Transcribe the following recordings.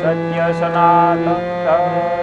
સત્ય સનાતન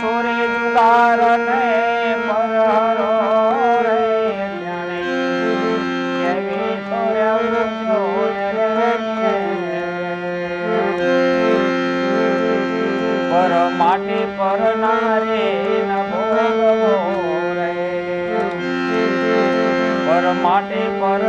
સોરે જુગાર ને રે જાણે માટી પર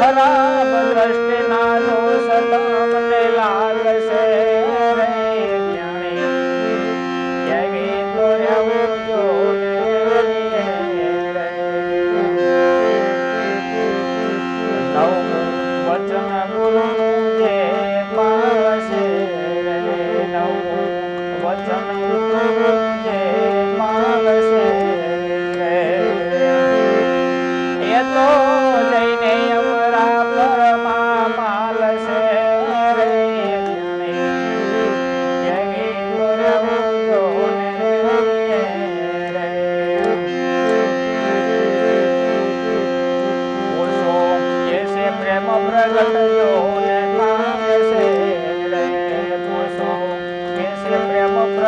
हरा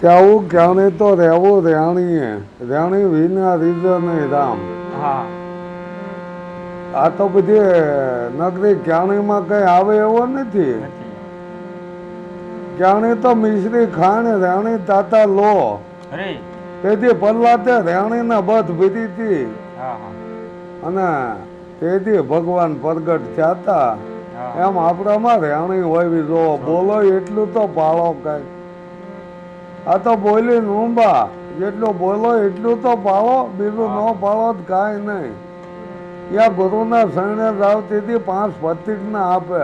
કેવું ક્યાંને તો રહેવું રેણીએ રેણી વિના રીઝન રામ. હા. આ તો બધી નગરી ક્યાણીમાં કઈ આવે એવો નથી. ક્યાણી તો મિશ્રી ખાણ રેણી તાતા લો. તેથી પલ્લાતે રેણીને બધ ભીધી હતી અને તેથી ભગવાન પ્રગટ થયા હતા એમ આપણામાં રેણી હોય જો બોલો એટલું તો પાળો કઈ. આ તો બોલી નુંબા જેટલું બોલો એટલું તો પાળો બીજું ન પાળો જ કાંઈ નહીં. ત્યાં ગુરુના શરણે જાવ તેથી પાંચ પ્રતિજ્ઞા આપે.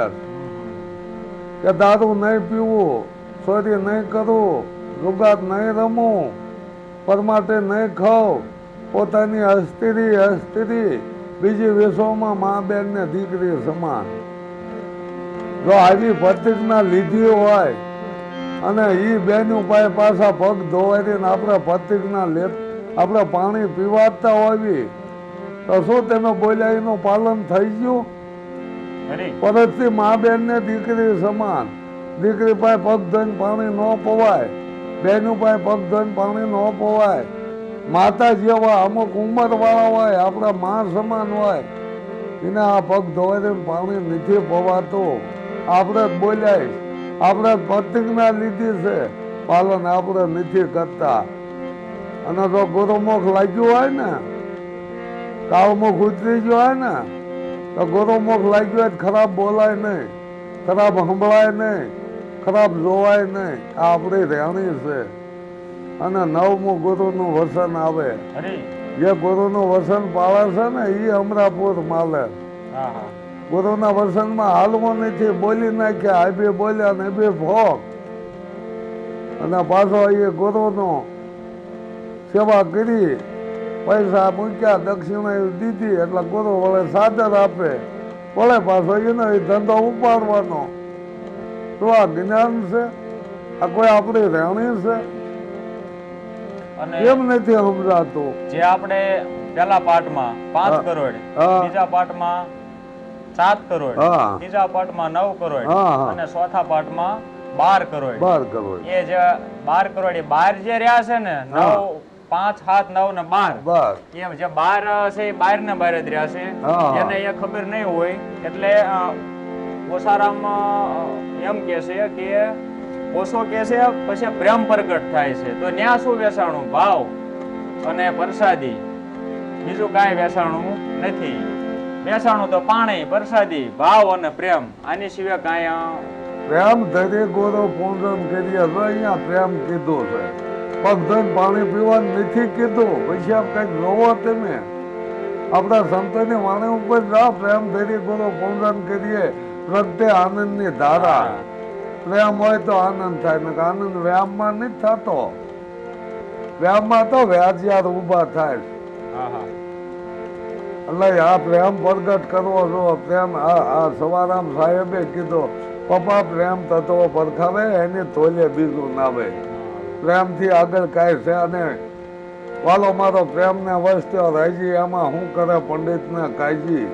કે દારૂ નહીં પીવું ચોરી નહીં કરવું જુગાત નહીં રમવું પરમાટે નહીં ખાવ પોતાની અસ્થિરી અસ્થિરી બીજી વિશ્વમાં મા બેન ને દીકરી સમાન. જો આવી પ્રતિજ્ઞા લીધી હોય અને એ બેનું પાસે પાછા પગ ધોવાઈને આપણે પ્રતિજ્ઞા લે આપણે પાણી પીવાતા હોવી તો શું તેનો બોલ્યા એનું પાલન થઈ ગયું? પરતથી મા બેન ને દીકરી સમાન. દીકરી પાસે પગ ધોઈને પાણી ન પવાય. બેનું પાસે પગ ધોઈને પાણી ન પવાય. માતા જેવા અમુક ઉંમર વાળા હોય આપણા મા સમાન હોય એને આ પગ ધોવાઈને પાણી નથી પવાતું. આપણે જ બોલ્યા. આપણે પ્રતિજ્ઞા લીધી છે. પાલન આપણે નથી કરતા. અને જો ગુરુમુખ લાગ્યું હોય ને કાળમુખ ઉતરી ગયો હોય ને તો ગુરુમુખ લાગ્યું હોય ખરાબ બોલાય નહીં ખરાબ સંભળાય નહીં ખરાબ જોવાય નહીં. આ આપણી રહેણી છે. અને નવમું ગુરુનું વસન આવે. જે ગુરુનું વસન પાળે છે ને એ અમરાપુર માલે. હા હા. ગુરુના વસનમાં હાલવો નથી બોલી નાખ્યા આ બોલ્યા ને એ ભોગ. અને પાછો એ ગુરુનો સેવા કરી પૈસા મૂક્યા દક્ષિણા દીધી એટલે ગુરુ વળે સાદર આપે. વળે પાછો એનો એ ધંધો ઉપાડવાનો. તો આ જ્ઞાન છે આ કોઈ આપણી રહેણી છે. એમ નથી સમજાતું. જે આપણે પહેલા પાઠમાં પાંચ કરોડ બીજા પાઠમાં સાત કરોડ. ત્રીજા પાઠમાં નવ કરોડ. અને ચોથા પાઠમાં બાર કરોડ. બાર કરોડ. એ જે બાર કરોડ એ બાર જે રહ્યા છે ને નવ પાંચ સાત નવ ને બાર. એમ જે બાર છે એ બાર ને બાર જ રહ્યા છે. એને એ ખબર નહીં હોય એટલે ઓસારામ એમ કે છે કે ઓછો કે છે પછી પ્રેમ પ્રગટ થાય છે. તો ન્યા શું વેસાણું ભાવ અને પ્રસાદી. બીજું કાંઈ વેસાણું નથી. વેસાણું તો પાણી પ્રસાદી ભાવ અને પ્રેમ. આની સિવાય કાંઈ પ્રેમ ધરી ગોરો પૂજન કરીએ અહીંયા પ્રેમ કીધો છે. પગ પાણી પીવા નથી કીધું. પછી આપ કંઈક જોવો તમે. આપણા સંતોની વાણી ઉપર જા પ્રેમ ધરી ગોરો પૂજન કરીએ. પ્રત્યે આનંદની ધારા. પ્રેમ હોય તો આનંદ થાય ને આનંદ વ્યાયામમાં નથી થતો. વ્યાયામમાં તો વ્યાજ્યાર ઊભા થાય. હા હા. એટલે આ પ્રેમ પ્રગટ કરવો છો પ્રેમ આ સવારામ સાહેબે કીધો, પપ્પા, પ્રેમ તત્વો પરખાવે, એની તોલે બીજું નાવે પ્રેમથી આગળ કાંઈ છે અને વાલો, મારો પ્રેમને વસ્ત્યો રાજી એમાં શું કરે પંડિતને કાજી?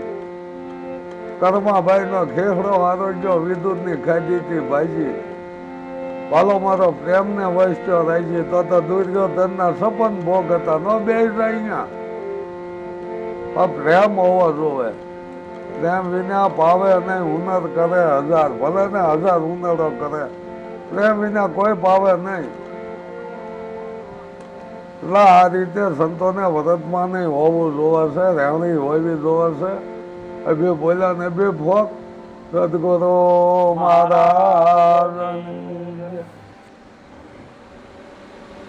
કર્માભાઈનો નો ખેખડો આરોગ્ય વિદ્યુતની ખાધી હતી ભાઈજી વાલો, મારો પ્રેમને વસ્ત્યો રાજી, તો તો દુર્યોધનના સપન ભોગ હતા, નો બે અહીંયા. પણ પ્રેમ હોવો જોવે પ્રેમ વિના પાવે નહીં હુનર કરે હજાર, ભલે ને હજાર હુનરો કરે. પ્રેમ વિના કોઈ પાવે નહીં. એટલે આ રીતે સંતોને વ્રતમાં નહીં હોવું જોવે છે રહેણી હોવી જોવે છે. અભી બોલ્યા ને અભી ભોગ. સદગુરુ મહારાજ.